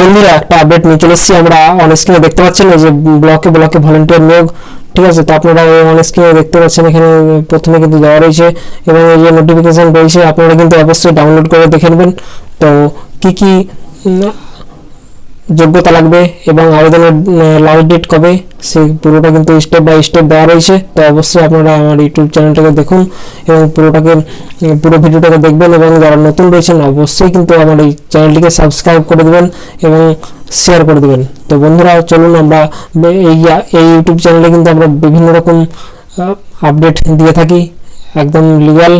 বন্ধুরা, একটা আপডেট নিয়ে চলে এসেছি। আমরা অন স্ক্রিনে দেখতে পাচ্ছেন, এই যে ব্লকে ব্লকে ভলেন্টিয়ার নিয়োগ, ঠিক আছে? তো আপনারা অন স্ক্রিনে দেখতে পাচ্ছেন, এখানে প্রথমে কিন্তু দেওয়া রয়েছে এবং এই যে নোটিফিকেশন রয়েছে, আপনারা কিন্তু অবশ্যই ডাউনলোড করে দেখে নেবেন। তো কি কি যোগ্যতা লাগবে এবং আবেদনের লাস্ট ডেট কবে, সেই পুরোটা কিন্তু স্টেপ বাই স্টেপ দেওয়া রয়েছে। তো অবশ্যই আপনারা আমার ইউটিউব চ্যানেলটাকে দেখুন এবং পুরোটাকে পুরো ভিডিওটাকে দেখবেন এবং যারা নতুন রয়েছেন অবশ্যই কিন্তু আমার এই চ্যানেলটিকে সাবস্ক্রাইব করে দেবেন এবং শেয়ার করে দেবেন। তো বন্ধুরা, চলুন আমরা এই এই ইউটিউব চ্যানেলে কিন্তু আমরা বিভিন্ন রকম আপডেট দিয়ে থাকি। একদম লিগ্যাল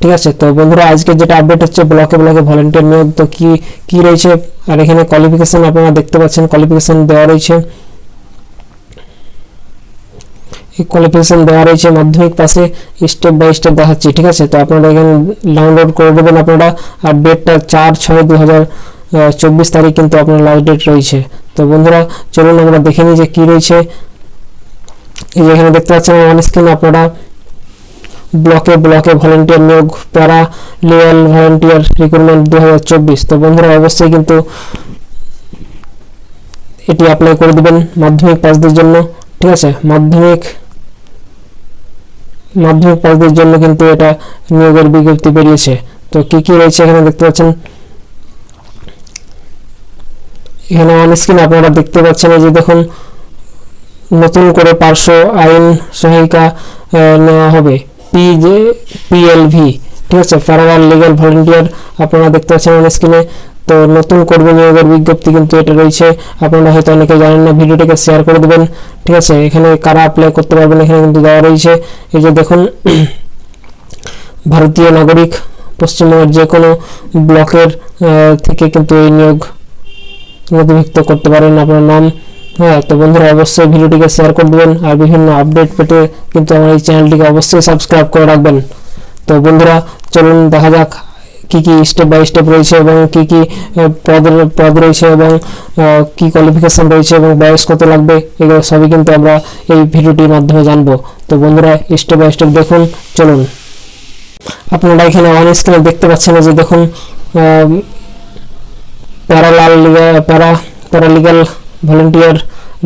ঠিক আছে? তো বন্ধুরা আজকে যেটা আপডেট হচ্ছে ব্লকে ব্লকে ভলেন্টিয়ার নিয়োগ, তো কি কি রয়েছে? আর এখানে কোয়ালিফিকেশন আপনারা দেখতে পাচ্ছেন কোয়ালিফিকেশন দেওয়া রয়েছে। কোয়ালিফিকেশন দেওয়া রয়েছে মাধ্যমিক পাশে স্টেপ বাই স্টেপ দেখাচ্ছি, ঠিক আছে? তো আপনারা এখানে ডাউনলোড করে দেবেন আপনারা, আর ডেটটা চার ছয় দু হাজার চব্বিশ তারিখ কিন্তু আপনার লাস্ট ডেট রয়েছে। তো বন্ধুরা, চলুন আমরা দেখে নিই যে কী রয়েছে। এই এখানে দেখতে পাচ্ছেন অন স্ক্রিন আপনারা ব্লকে ব্লকে ভলেন্টিয়ার নিয়োগ প্যারা লিয়াল ভলেন্টিয়ার রিক্রুটমেন্ট দু হাজার চব্বিশ। তো বন্ধুরা, অবশ্যই কিন্তু এটি অ্যাপ্লাই করে দিবেন মাধ্যমিক পাসদের জন্য, ঠিক আছে? মাধ্যমিক মাধ্যমিক পাসদের জন্য কিন্তু এটা নিয়োগের বিজ্ঞপ্তি বেরিয়েছে। তো কি কি রয়েছে এখানে দেখতে পাচ্ছেন? এখানে অন স্ক্রিন আপনারা দেখতে পাচ্ছেন এই যে দেখুন, নতুন করে পার্শ্ব আইন সহায়িকা নেওয়া হবে। পি জে পিএলভি ঠিক আছে? প্যারালাল লিগ্যাল ভলেন্টিয়ার আপনারা দেখতে পাচ্ছেন অন স্ক্রিনে তো নতুন কর্মী নিয়োগের বিজ্ঞপ্তি কিন্তু এটা রয়েছে। আপনারা হয়তো অনেকে জানেন না, ভিডিওটাকে শেয়ার করে দেবেন। ঠিক আছে? এখানে কারা অ্যাপ্লাই করতে পারবেন এখানে কিন্তু দেওয়া রয়েছে। এই যে দেখুন, ভারতীয় নাগরিক, পশ্চিমবঙ্গের যে কোনো ব্লকের থেকে কিন্তু এই নিয়োগ নথিভুক্ত করতে পারেন। আপনার নাম হ্যাঁ তো বন্ধুরা অবশ্যই ভিডিওটিকে শেয়ার করে দেবেন আর বিভিন্ন আপডেট পেতে কিন্তু আমার এই চ্যানেলটিকে অবশ্যই সাবস্ক্রাইব করে রাখবেন। তো বন্ধুরা, চলুন দেখা যাক কি কি স্টেপ বাই স্টেপ রয়েছে এবং কি কি পদ পদ রয়েছে এবং কি কোয়ালিফিকেশন রয়েছে এবং বয়স কত লাগবে, এগুলো সবই কিন্তু আমরা এই ভিডিওটির মাধ্যমে জানব। তো বন্ধুরা স্টেপ বাই স্টেপ দেখুন, চলুন। আপনারা এখানে অন স্ক্রিনে দেখতে পাচ্ছেন যে দেখুন প্যারালাল প্যারা, প্যারালিগাল ভলেন্টিয়ার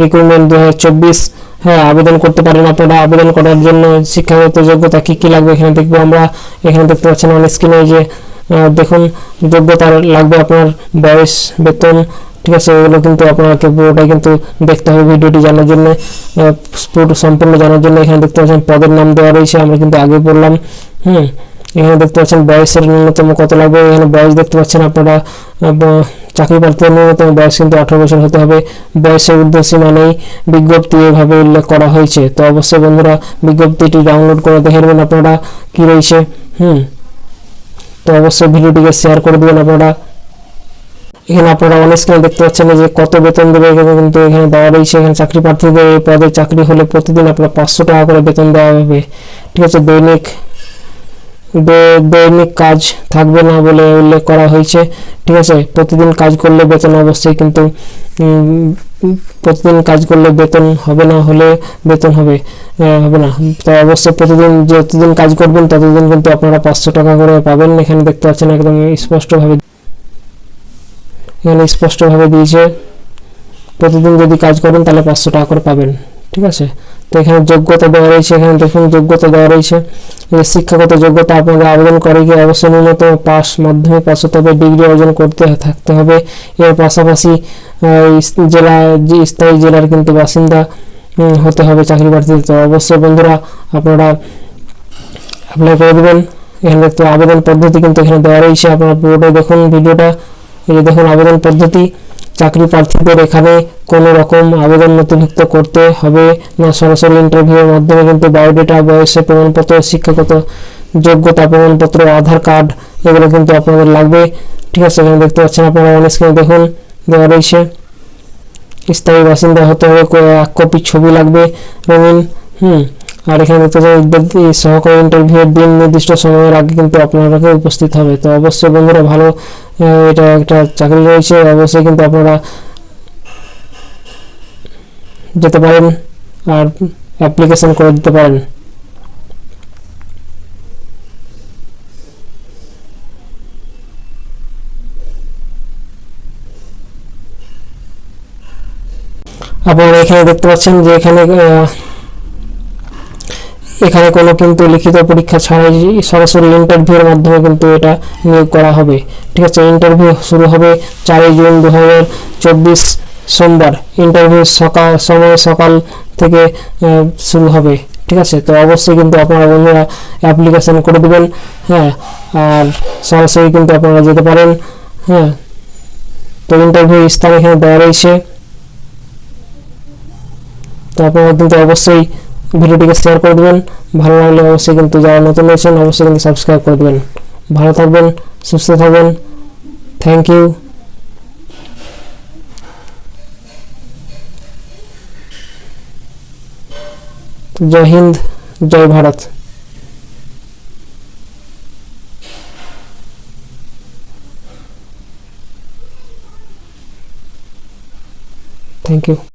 রিক্রুটমেন্ট দু হাজার চব্বিশ হ্যাঁ আবেদন করতে পারেন আপনারা। আবেদন করার জন্য শিক্ষাগত যোগ্যতা কী কী লাগবে এখানে দেখব আমরা। এখানে দেখতে পাচ্ছেন অন স্ক্রিনে যে দেখুন যোগ্যতা লাগবে আপনার বয়স, বেতন, ঠিক আছে, এগুলো কিন্তু আপনাকে পুরোটাই কিন্তু দেখতে হবে ভিডিওটি জানার জন্য পুরো সম্পূর্ণ জানার জন্য। এখানে দেখতে পাচ্ছেন পদের নাম দেওয়া রয়েছে, আমরা কিন্তু আগে বললাম, হুম। এখানে দেখতে পাচ্ছেন বয়সের ন্যূনতম কত লাগবে? এখানে বয়স দেখতে পাচ্ছেন আপনারা চাকরি প্রার্থীর ন্যূনতম বয়স কিন্তু আঠারো বছর হতে হবে। বয়সের উদ্দেশ্যে মানেই বিজ্ঞপ্তি এভাবে উল্লেখ করা হয়েছে। তো অবশ্যই বন্ধুরা, বিজ্ঞপ্তিটি ডাউনলোড করে দেখে নেবেন আপনারা কি রয়েছে। হুম। তো অবশ্যই ভিডিওটিকে শেয়ার করে দেবেন আপনারা। এখানে আপনারা অনেক স্ক্রিনে দেখতে পাচ্ছেন যে কত বেতন দেবে এখানে কিন্তু এখানে দেওয়া রয়েছে। এখানে চাকরি প্রার্থীদের এই পদে চাকরি হলে প্রতিদিন আপনার পাঁচশো টাকা করে বেতন দেওয়া হবে। ঠিক আছে, দৈনিক দৈনিক কাজ থাকবে না বলে উল্লেখ করা হয়েছে, ঠিক আছে? প্রতিদিন কাজ করলে বেতন অবশ্যই কিন্তু প্রতিদিন কাজ করলে বেতন হবে না হলে বেতন হবে হবে না। তো অবশ্যই প্রতিদিন যতদিন কাজ করবেন, ততদিন কিন্তু আপনারা পাঁচশো টাকা করে পাবেন। এখানে দেখতে পাচ্ছেন একদম স্পষ্টভাবে, এখানে স্পষ্টভাবে দিয়েছে, প্রতিদিন যদি কাজ করেন তাহলে পাঁচশো টাকা করে পাবেন, ঠিক আছে? তো এখানে যোগ্যতা দেওয়া রয়েছে, এখানে দেখুন যোগ্যতা দেওয়া রয়েছে। শিক্ষাগত যোগ্যতা আপনাদের আবেদন করে গিয়ে অবশ্যই ন্যূনতম পাস মাধ্যমিক পাস হতে হবে, ডিগ্রি অর্জন করতে থাকতে হবে। এর পাশাপাশি জেলা, যে স্থায়ী জেলার কিন্তু বাসিন্দা হতে হবে চাকরি প্রার্থীদের তো অবশ্যই বন্ধুরা, আপনারা অ্যাপ্লাই করে দেবেন। এখানে দেখতে আবেদন পদ্ধতি কিন্তু এখানে দেওয়া রয়েছে। আপনারা পুরোটাই দেখুন, ভিডিওটা। এই দেখুন, আবেদন পদ্ধতি। চাকরি প্রার্থীদের এখানে কোনো রকম আবেদন নথিভুক্ত করতে হবে না। সরাসরি ইন্টারভিউয়ের মাধ্যমে কিন্তু বায়োডেটা বয়সের প্রমাণপত্র, শিক্ষাগত যোগ্যতা, প্রমাণপত্র, আধার কার্ড এগুলো কিন্তু আপনাদের লাগবে। ঠিক আছে, এখানে দেখতে পাচ্ছেন আপনারা অন স্ক্রিনে দেখুন। দেওয়া রয়েছে স্থায়ী বাসিন্দা হতে হবে এক কপি ছবি লাগবে। রঙিন, হুম আর এখানে দেখতে এই সহকারী ইন্টারভিউয়ের দিন নির্দিষ্ট সময়ের আগে কিন্তু আপনারাকে উপস্থিত হবে। তো অবশ্যই বন্ধুরা ভালো এটা একটা চাকরি রয়েছে, অবশ্যই কিন্তু আপনারা যেতে পারেন আর অ্যাপ্লিকেশন করে দিতে পারেন। আপনারা এখানে দেখতে পাচ্ছেন যে এখানে এখানে কোনো কিন্তু লিখিত পরীক্ষা ছাড়াই সরাসরি ইন্টারভিউর মাধ্যমে কিন্তু এটা নিয়োগ করা হবে। ঠিক আছে ইন্টারভিউ শুরু হবে চারই জুন দু চব্বিশ সোমবার। ইন্টারভিউ সকাল, সময় সকাল থেকে শুরু হবে। ঠিক আছে, তো অবশ্যই কিন্তু আপনারা বন্ধুরা অ্যাপ্লিকেশন করে দেবেন হ্যাঁ আর সরাসরি কিন্তু আপনারা যেতে পারেন হ্যাঁ। তো ইন্টারভিউ স্থান এখানে দেওয়া রয়েছে। তো আপনারা কিন্তু অবশ্যই ভিডিওটিকে শেয়ার করে দেবেন। ভালো লাগলে অবশ্যই কিন্তু যারা নতুন রয়েছেন, অবশ্যই কিন্তু সাবস্ক্রাইব করে দেবেন। ভালো থাকবেন, সুস্থ থাকবেন। থ্যাংক ইউ জয় হিন্দ, জয় ভারত। Thank you